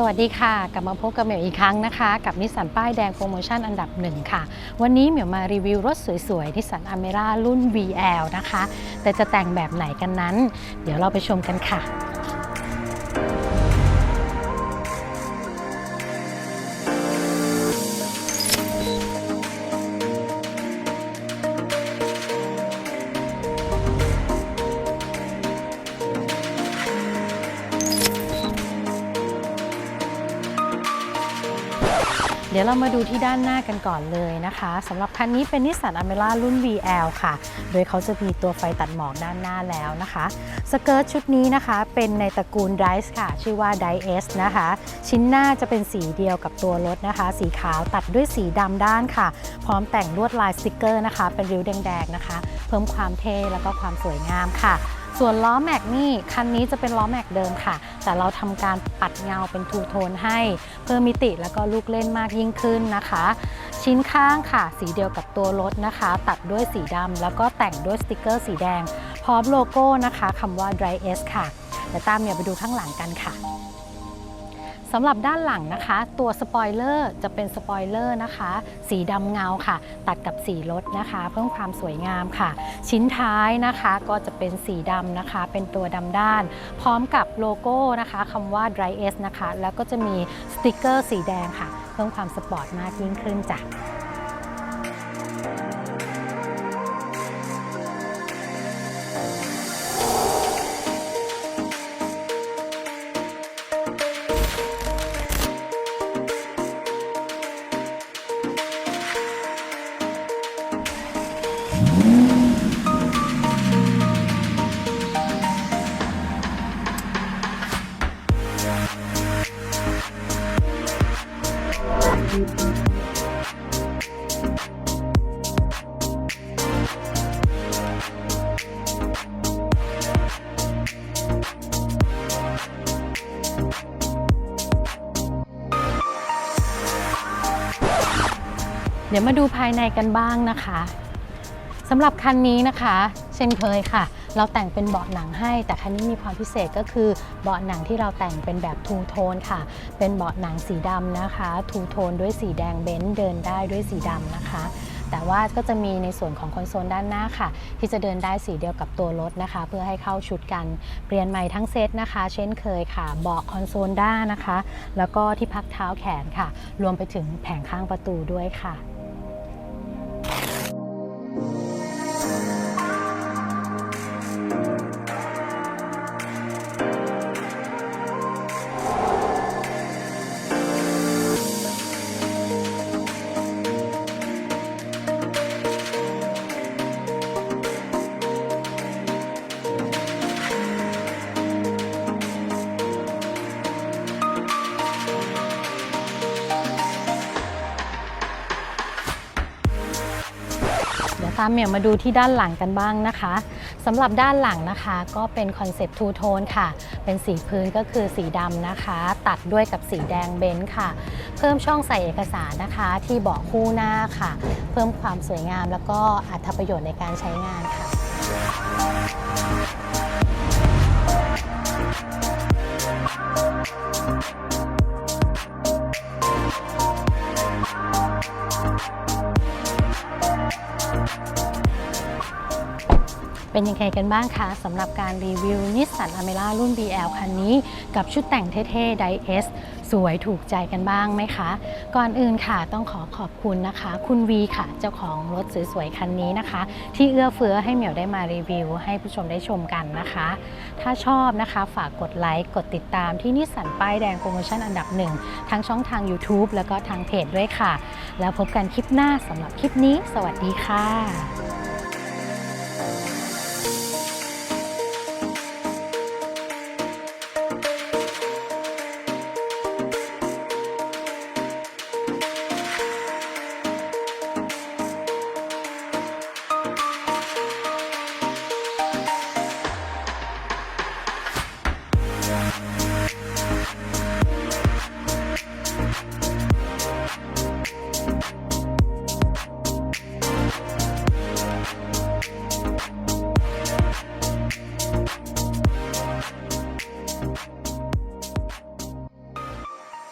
สวัสดีค่ะ กลับมาพบกับเหมียวอีกครั้งนะคะ กับนิสสันป้ายแดงโปรโมชั่นอันดับหนึ่งค่ะ วันนี้เหมียวมารีวิวรถสวยๆนิสสันอเมร่ารุ่น VL นะคะ แต่จะแต่งแบบไหนกันนั้น เดี๋ยวเราไปชมกันค่ะ เดี๋ยวเรามาดูที่ด้านหน้ากันก่อนเลยนะคะสำหรับคันนี้เป็นนิสสันอเมร่ารุ่น VL ค่ะ โดยเขาจะมีตัวไฟตัดหมอกด้านหน้าแล้วนะคะสเกิร์ตชุดนี้นะคะ เป็นในตระกูล d i c e ค่ะ ชื่อว่า d i S นะคะ ชิ้นหน้าจะเป็นสีเดียวกับตัวรถนะคะ สีขาวตัดด้วยสีดำด้านค่ะ พร้อมแต่งลวดลายสติกเกอร์นะคะ เป็นริ้วแดงๆนะคะ เพิ่มความเท่แล้วก็ความสวยงามค่ะ ส่วนล้อแม็กนี่คันนี้จะเป็นล้อแม็กเดิมค่ะ แต่เราทำการปัดเงาเป็นทูโทนให้เพิ่มมิติแล้วก็ลูกเล่นมากยิ่งขึ้นนะคะ ชิ้นข้างค่ะ สีเดียวกับตัวรถนะคะ ตัดด้วยสีดำแล้วก็แต่งด้วยสติกเกอร์สีแดง พร้อมโลโก้นะคะคำว่า Dry S ค่ะเดี๋ยวตามเนี่ยไปดูข้างหลังกันค่ะ สำหรับด้านหลังนะคะ ตัวสปอยเลอร์จะเป็นสปอยเลอร์นะคะ สีดำเงาค่ะ ตัดกับสีรถนะคะ เพิ่มความสวยงามค่ะ ชิ้นท้ายนะคะก็จะเป็นสีดำนะคะ เป็นตัวดำด้าน พร้อมกับโลโก้นะคะคำว่า Dry S นะคะ แล้วก็จะมีสติกเกอร์สีแดงค่ะ เพิ่มความสปอร์ตมากยิ่งขึ้นจ้ะ เดี๋ยวมาดูภายในกันบ้างนะคะสำหรับคันนี้นะคะ เช่นเคยค่ะ เราแต่งเป็นเบาะหนังให้ แต่คันนี้มีความพิเศษก็คือเบาะหนังที่เราแต่งเป็นแบบทูโทนค่ะ เป็นเบาะหนังสีดำนะคะทูโทนด้วยสีแดงเบนซ์เดินได้ด้วยสีดำนะคะแต่ว่าก็จะมีในส่วนของคอนโซลด้านหน้าค่ะ ที่จะเดินได้สีเดียวกับตัวรถนะคะ เพื่อให้เข้าชุดกันเปลี่ยนใหม่ทั้งเซตนะคะ เช่นเคยค่ะ เบาะคอนโซลด้านนะคะ แล้วก็ที่พักเท้าแขนค่ะ รวมไปถึงแผงข้างประตูด้วยค่ะ ตามเหมียวมาดูที่ด้านหลังกันบ้างนะคะสำหรับด้านหลังนะคะก็เป็นคอนเซปต์ทูโทนค่ะ เป็นสีพื้นก็คือสีดำนะคะ ตัดด้วยกับสีแดงเบนซ์ค่ะ เพิ่มช่องใส่เอกสารนะคะ ที่เบาะคู่หน้าค่ะ เพิ่มความสวยงามแล้วก็อัตประโยชน์ในการใช้งานค่ะ เป็นยังไงกันบ้างคะสำหรับการรีวิวนิสสันอเมร่ารุ่น BL คันนี้ กับชุดแต่งเท่ๆไดเอสสวยถูกใจกันบ้างไหมคะ ก่อนอื่นค่ะต้องขอขอบคุณนะคะ คุณวีค่ะ เจ้าของรถสวยๆคันนี้นะคะ ที่เอื้อเฟื้อให้เหมียวได้มารีวิว ให้ผู้ชมได้ชมกันนะคะ ถ้าชอบนะคะฝากกดไลค์กดติดตามที่นิสสันป้ายแดงโปรโมชั่นอันดับหนึ่งทั้งช่องทาง YouTube แล้วก็ทางเพจด้วยค่ะ แล้วพบกันคลิปหน้าสำหรับคลิปนี้ สวัสดีค่ะ